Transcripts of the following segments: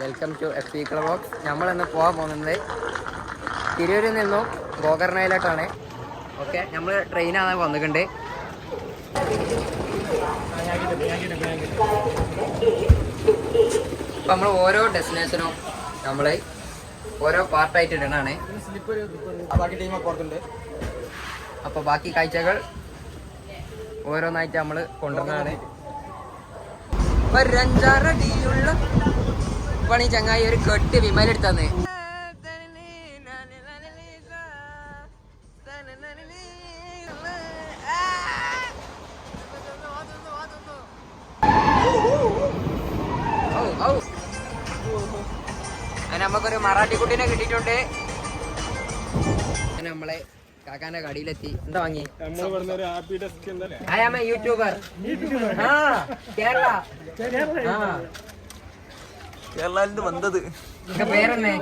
Welcome to F P ക്ലബോക്സ് നമ്മളിന്ന് പോകാൻ പോകുന്നത് തിരൂരിൽ നിന്നും ഗോകർണയിലോട്ടാണ്. ഓക്കെ നമ്മൾ ട്രെയിനാണ് വന്നിട്ടുണ്ട് അപ്പം നമ്മൾ ഓരോ ഡെസ്റ്റിനേഷനും നമ്മൾ ഓരോ പാർട്ടായിട്ട് ഇടണാണ്. ബാക്കി ടീം പുറത്തുണ്ട്. അപ്പോൾ ബാക്കി കാഴ്ചകൾ ഓരോന്നായിട്ട് നമ്മൾ കൊണ്ടുവന്നതാണ് ഒരു അഞ്ചാറടിയുള്ള പണി ചങ്ങായി ഒരു കെട്ട് വിമലെടുത്തന്ന് നമുക്കൊരു മറാഠി കുട്ടീനെ കിട്ടിയിട്ടുണ്ട്. നമ്മളെ കാക്കാന്റെ കടയിലെത്തി. എന്താ വാങ്ങി I am a YouTuber. Kerala. കേരളത്തിൽ വന്നത്. പേരെന്നെ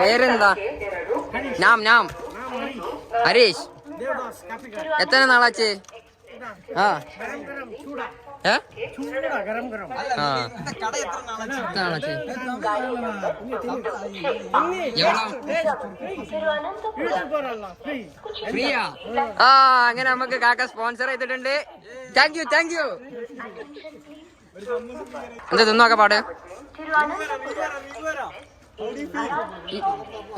പേരെന്താ? നാം നാം. ഹരീഷ്. എത്ര നാളാച്ചേ? ആ. അങ്ങനെ നമുക്ക് കാക്ക സ്പോൺസർ ചെയ്തിട്ടുണ്ട്. താങ്ക് യു താങ്ക് യു എന്താ തിന്നൊക്കെ പാട്?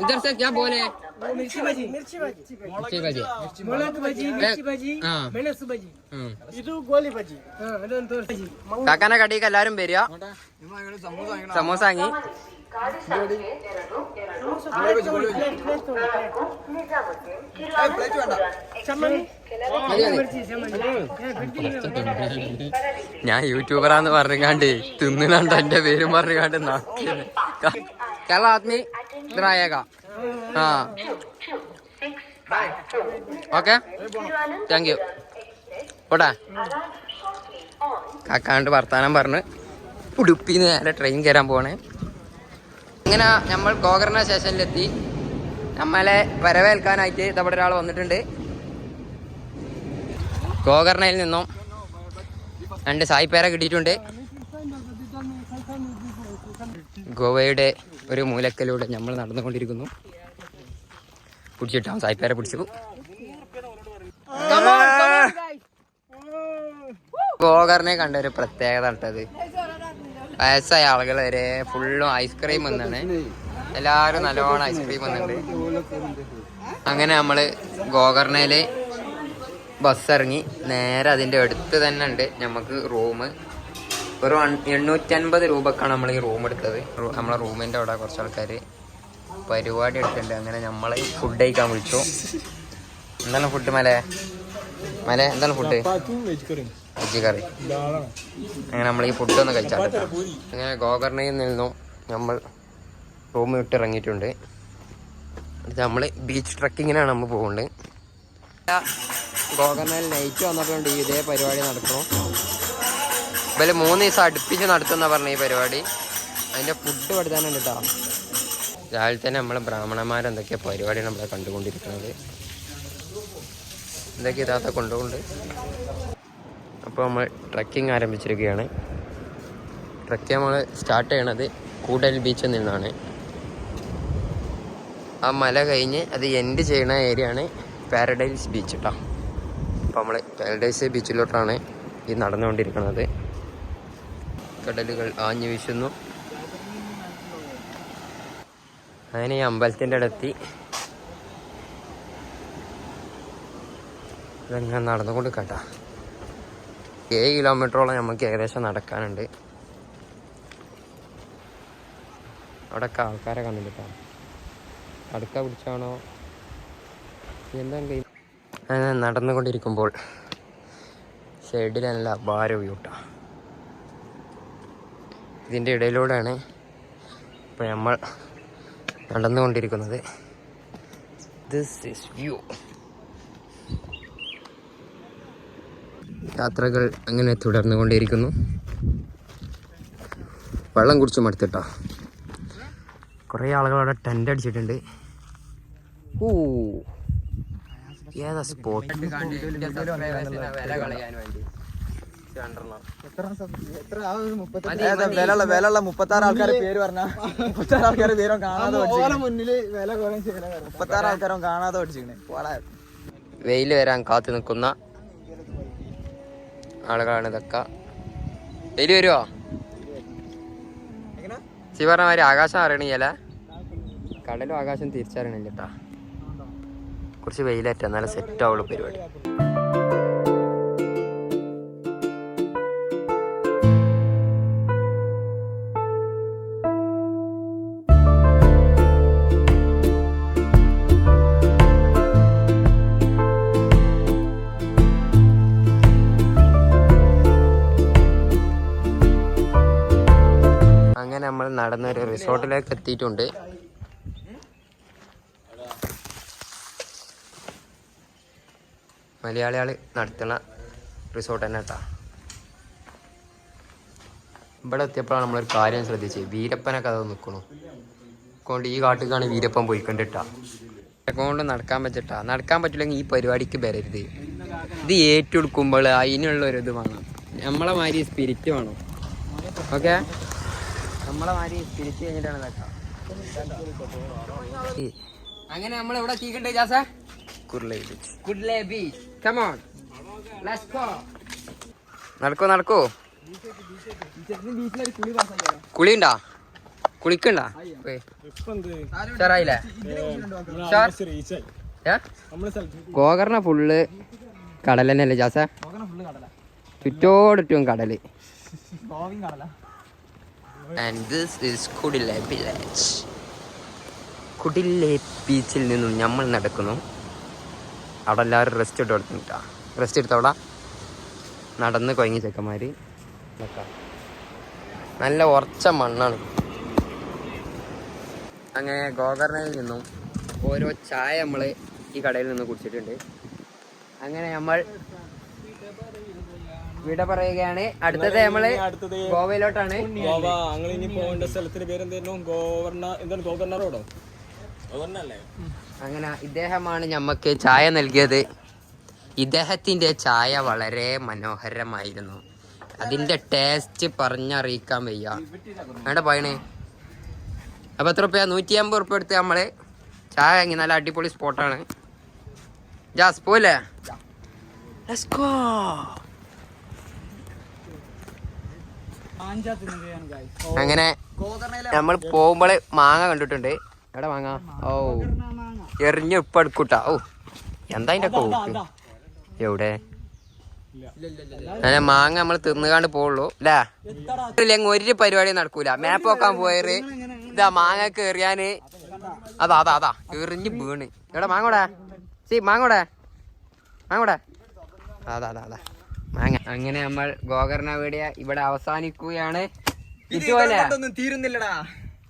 इधर से क्या बोले मिर्ची बजी मिर्ची बजी मिर्ची बजी मुलक बजी मिर्ची बजी മെണസ് ബജി ഇത് ഗോലി ബജി. കാക്കാന കടിക്ക് എല്ലാരും വരിക. സമോസ വാങ്ങി. സമോസ ഞാൻ യൂട്യൂബറാന്ന് പറഞ്ഞാണ്ട് തിന്നുന്നുണ്ട് എന്റെ പേരും പറഞ്ഞാണ്ട് കേരള ആത്മി ഇത്രയേക ആ. ഓക്കെ. താങ്ക് യു പോട്ടെ കാക്കാണ്ട് വർത്താനം പറഞ്ഞ് ഉടുപ്പിന്ന് നേരെ ട്രെയിൻ കയറാൻ പോണേ അങ്ങനെ നമ്മൾ ഗോകർണ സ്റ്റേഷനിലെത്തി നമ്മളെ വരവേൽക്കാനായിട്ട് ഇതവിടെ ഒരാൾ വന്നിട്ടുണ്ട്. ഗോകർണയിൽ നിന്നും രണ്ട് സായിപ്പേര കിട്ടിയിട്ടുണ്ട്. ഗോവയുടെ ഒരു മൂലക്കലൂടെ നമ്മൾ നടന്നുകൊണ്ടിരിക്കുന്നു. പിടിച്ചിട്ടാവും സായിപ്പേരെ പിടിച്ചു. ഗോകർണെ കണ്ട ഒരു പ്രത്യേകത ഉണ്ടത് വയസ്സായ ആളുകൾ വരെ ഫുള്ളും ഐസ്ക്രീം എന്നാണ് എല്ലാവരും നല്ലോണം ഐസ്ക്രീം വന്നിട്ടുണ്ട് അങ്ങനെ നമ്മൾ ഗോകർണയിൽ ബസ് ഇറങ്ങി നേരെ അതിന്റെ അടുത്ത് തന്നെ ഉണ്ട് നമുക്ക് റൂം ഒരു എണ്ണൂറ്റൻപത് രൂപക്കാണ് നമ്മൾ ഈ റൂം എടുത്തത്. നമ്മളെ റൂമിന്റെ അവിടെ കുറച്ച് ആൾക്കാർ പരിപാടി എടുത്തിട്ടുണ്ട്. അങ്ങനെ നമ്മളെ ഫുഡ് കഴിക്കാൻ വിളിച്ചു. എന്താണ് ഫുഡ് മല? മല എന്താണ് ഫുഡ് വെജ് കറി അങ്ങനെ നമ്മൾ ഈ ഫുഡ് ഒന്ന് കഴിച്ചാൽ അങ്ങനെ ഗോകർണയിൽ നിന്നും നമ്മൾ റൂം വിട്ട് ഇറങ്ങിയിട്ടുണ്ട് നമ്മൾ ബീച്ച് ട്രക്കിങ്ങിനാണ് നമ്മൾ പോകുന്നത് ഗോകർണയിൽ നൈറ്റ് വന്നപ്പോഴുണ്ട് ഇതേ പരിപാടി നടക്കണം ഇവർ മൂന്ന് ദിവസം അടുപ്പിച്ച് നടത്തുന്ന പറഞ്ഞ ഈ പരിപാടി. അതിന്റെ ഫുഡ് പഠിത്താനുണ്ട് കേട്ടോ രാവിലെ തന്നെ നമ്മളെ ബ്രാഹ്മണന്മാരെന്തൊക്കെയാണ് പരിപാടി നമ്മളെ കണ്ടുകൊണ്ടിരിക്കുന്നത്. എന്തൊക്കെ ഇതാത്ത കൊണ്ടുകൊണ്ട് അപ്പോൾ നമ്മൾ ട്രക്കിംഗ് ആരംഭിച്ചിരിക്കുകയാണ്. ട്രക്ക് നമ്മൾ സ്റ്റാർട്ട് ചെയ്യണത് കൂടൽ ബീച്ചിൽ നിന്നാണ്. ആ മല കഴിഞ്ഞ് അത് എൻഡ് ചെയ്യുന്ന ഏരിയ ആണ്. പാരഡൈസ് ബീച്ച് കേട്ടോ അപ്പോൾ നമ്മൾ പാരഡൈസ് ബീച്ചിലോട്ടാണ് ഈ നടന്നുകൊണ്ടിരിക്കുന്നത്. കടലുകൾ ആഞ്ഞു വീശുന്നു. അങ്ങനെ ഈ അമ്പലത്തിന്റെ അടുത്തി ഇതങ്ങനെ നടന്നുകൊണ്ട് കേട്ടാ ഏഴ് കിലോമീറ്ററോളം നമുക്ക് ഏകദേശം നടക്കാനുണ്ട്. അവിടെയൊക്കെ ആൾക്കാരെ കണ്ടിട്ടാണ് അടുക്ക പിടിച്ചാണോ? അങ്ങനെ നടന്നുകൊണ്ടിരിക്കുമ്പോൾ സൈഡിൽ നല്ല ഭാര വ്യൂട്ടാ ഇതിന്റെ ഇടയിലൂടെയാണ് ഇപ്പോൾ നമ്മൾ നടന്നുകൊണ്ടിരിക്കുന്നത്. ദിസ് ഇസ് വ്യൂ യാത്രകൾ അങ്ങനെ തുടർന്നു കൊണ്ടിരിക്കുന്നു വെള്ളം കുടിച്ച് മടുത്തിട്ടാ. കുറേ ആളുകൾ അവിടെ ടെന്റ് അടിച്ചിട്ടുണ്ട്. ഓ ഏതാ സ്പോട്ട് വില കളയാൻ വേണ്ടി. രണ്ടെണ്ണം. ഏതാ വിലയുള്ള വിലയുള്ള ആൾക്കാരെ പേര് പറഞ്ഞ? ആൾക്കാരെ പേരും കാണാതെ കാണാതെ വെയിൽ വരാൻ കാത്തു നിൽക്കുന്ന ആളുകളാണ് ഇതൊക്കെ. വെയിൽ വരുവോ? പറഞ്ഞ മാതിരി ആകാശം അറിയണില്ല കടലും ആകാശം തിരിച്ചറിയണില്ല കേട്ടാ കുറച്ച് വെയിലേറ്റ. എന്നാലും സെറ്റ് ആവുള്ളൂ പരിപാടി. അങ്ങനെ നമ്മൾ നടന്നൊരു റിസോർട്ടിലേക്ക് എത്തിയിട്ടുണ്ട്. മലയാളികൾ നടത്തുന്ന റിസോർട്ട് തന്നെ കേട്ടോ ഇവിടെ എത്തിയപ്പോഴാണ് നമ്മളൊരു കാര്യം ശ്രദ്ധിച്ചത്. വീരപ്പനൊക്കെ അത് നിൽക്കണു കൊണ്ട് ഈ കാട്ടിലാണ് വീരപ്പൻ പോയിക്കൊണ്ടിട്ടാ കൊണ്ട് നടക്കാൻ പറ്റട്ട നടക്കാൻ പറ്റില്ലെങ്കിൽ ഈ പരിപാടിക്ക് വരരുത്. ഇത് ഏറ്റെടുക്കുമ്പോൾ അതിനുള്ള ഒരു ഇത് വേണം. നമ്മളെ മാതിരി സ്പിരിറ്റ് വേണം. ഓക്കെ? നമ്മളെ മാതിരി സ്പിരിറ്റ് കഴിഞ്ഞിട്ടാണ് കേട്ടോ അങ്ങനെ നമ്മൾ എവിടെ ചീക്കണ്ടേ Jasa? Kudle beach. Kudle beach. Come on let's go നടക്കോ നടക്കോ. കുളി ഉണ്ടാ കുളിക്കണ്ടാ സ്ഥലത്ത് ഗോകർണ ഫുള്ള് കടൽ തന്നെയല്ലേ ജാസ? ചുറ്റോടിറ്റും കടൽ. And this is Kudle. Village Kudle ബീച്ചിൽ നിന്നും നമ്മൾ നടക്കുന്നു. അവിടെ എല്ലാവരും റെസ്റ്റ് ഇട്ട് കൊടുത്തിട്ടാ. റെസ്റ്റ് എടുത്തവിടെ നടന്ന് കൊയങ്ങി ചെക്കന്മാർ നല്ല ഉറച്ച മണ്ണാണ്. അങ്ങനെ ഗോകർണയിൽ നിന്നും ഓരോ ചായ നമ്മൾ ഈ കടയിൽ നിന്ന് കുടിച്ചിട്ടുണ്ട്. അങ്ങനെ നമ്മൾ വിട പറയുകയാണ്. അടുത്തത് നമ്മൾ ഗോവയിലോട്ടാണ്. ഗോവ. അങ്ങനെ ഇനി പോകേണ്ട സ്ഥലത്തിന്റെ പേരെന്തായിരുന്നു? ഗോവർണ എന്താണ്? ഗോകർണ റോഡോ? അങ്ങനെ ഇദ്ദേഹമാണ് ഞമ്മക്ക് ചായ നൽകിയത്. ഇദ്ദേഹത്തിന്റെ ചായ വളരെ മനോഹരമായിരുന്നു. അതിന്റെ ടേസ്റ്റ് പറഞ്ഞറിയിക്കാൻ വയ്യ. വേണ്ട പറയണേ? അപ്പൊ എത്ര റുപ്യ? നൂറ്റി അമ്പത് റുപ്യ എടുത്ത് നമ്മൾ ചായ വാങ്ങി. നല്ല അടിപൊളി സ്പോട്ടാണ്. ജാസ് പോലെ. അങ്ങനെ നമ്മൾ പോകുമ്പോൾ മാങ്ങ കണ്ടിട്ടുണ്ട്. എവിടെ മാങ്ങ. ഓ എറിഞ്ഞ ഇപ്പൊ എടുക്കൂട്ടാ ഓ എന്താ അതിന്റെ കൂട്ട് എവിടെ? മാങ്ങ നമ്മൾ തിന്നുകാണ്ട് പോവുള്ളൂ. അല്ലേ ഇല്ലെങ്കിൽ ഒരു പരിപാടി. നടക്കൂല മാപ്പ് നോക്കാൻ പോയത് ഇതാ മാങ്ങ കേറിയാന്. അതാ അതാ അതാ. എറിഞ്ഞ് വീണ്. എവിടെ മാങ്ങോടാ. സി മാങ്ങോടാ. മാങ്ങോടാ. അതാ അതാ അതാ മാങ്ങ. അങ്ങനെ നമ്മൾ ഗോകർണ വീടിയ ഇവിടെ അവസാനിക്കുകയാണ്. തിരിച്ചു പോയല്ലേ? തീരുന്നില്ലടാ.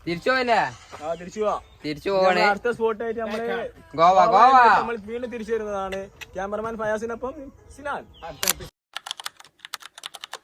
തിരിച്ചു പോലെ ആ തിരിച്ചു പോവാണ് അടുത്ത സ്പോട്ടായിട്ട് നമ്മൾ ഗോവ ഗോവ. നമ്മൾ വീണ്ടും തിരിച്ചു വരുന്നതാണ്. ക്യാമറമാൻ ഫയാസിനൊപ്പം സിനാൻ.